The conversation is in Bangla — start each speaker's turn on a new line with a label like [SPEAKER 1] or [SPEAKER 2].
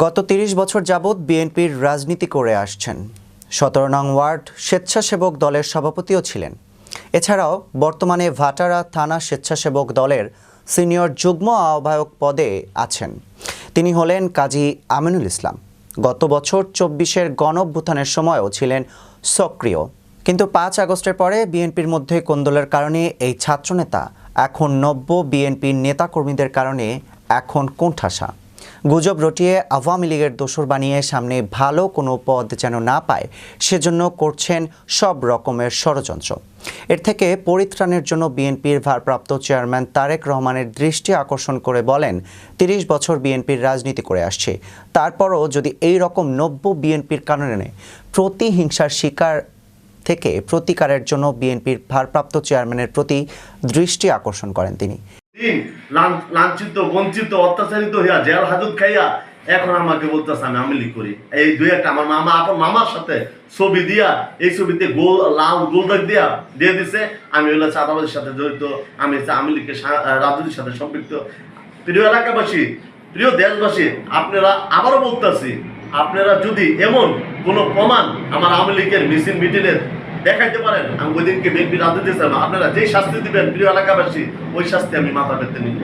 [SPEAKER 1] গত তিরিশ বছর যাবৎ বিএনপির রাজনীতি করে আসছেন। সতেরো নং ওয়ার্ড স্বেচ্ছাসেবক দলের সভাপতিও ছিলেন। এছাড়াও বর্তমানে ভাটারা থানা স্বেচ্ছাসেবক দলের সিনিয়র যুগ্ম আহ্বায়ক পদে আছেন। তিনি হলেন কাজী আমিনুল ইসলাম। গত বছর চব্বিশের গণঅভ্যুত্থানের সময়ও ছিলেন সক্রিয়। কিন্তু পাঁচ আগস্টের পরে বিএনপির মধ্যে কোন্দলের কারণে এই ছাত্রনেতা, এখন নব্য বিএনপির নেতাকর্মীদের কারণে এখন কোণঠাসা। গুজব রটিয়ে আওয়ামী লীগের দোসর বানিয়ে সামনে ভালো কোনো পদ যেন না পায়, সেজন্য করছেন সব রকমের ষড়যন্ত্র। এর থেকে পরিত্রাণের জন্য বিএনপির ভারপ্রাপ্ত চেয়ারম্যান তারেক রহমানের দৃষ্টি আকর্ষণ করে বলেন, তিরিশ বছর বিএনপির রাজনীতি করে আসছে। তারপরও যদি এই রকম নব্য বিএনপির কারণে প্রতিহিংসার শিকার থেকে প্রতিকারের জন্য বিএনপির ভারপ্রাপ্ত চেয়ারম্যানের প্রতি দৃষ্টি আকর্ষণ করেন তিনি।
[SPEAKER 2] লাঞ্ছিত, বঞ্চিত, অত্যাচারিত হইয়া জেল হাজত খাইয়া এখন আমাকে বলতেছে, আমি আমিলি করি। এই দুই একটা আমার মামা, আপন মামার সাথে ছবি দিয়া, এই ছবিতে গোল, লাল গোলদাগ দিয়া দিয়ে দিছে। আমি হলো চাঁদাবাদের সাথে জড়িত, আমি আমিলিকে রাজনীতির সাথে সম্পৃক্ত। প্রিয় এলাকাবাসী, প্রিয় দেশবাসী, আপনারা আবারও বলতেছি, আপনারা যদি এমন কোনো প্রমাণ আমার আওয়ামী লীগের মিছিল মিটিংয়ের দেখাইতে পারেন আমি ওই দিনকে বিএনপি রাজনীতি চাই না। আপনারা যে শাস্তি দিবেন প্রিয় এলাকাবাসী, ওই শাস্তি আমি মাথা পেতে নিব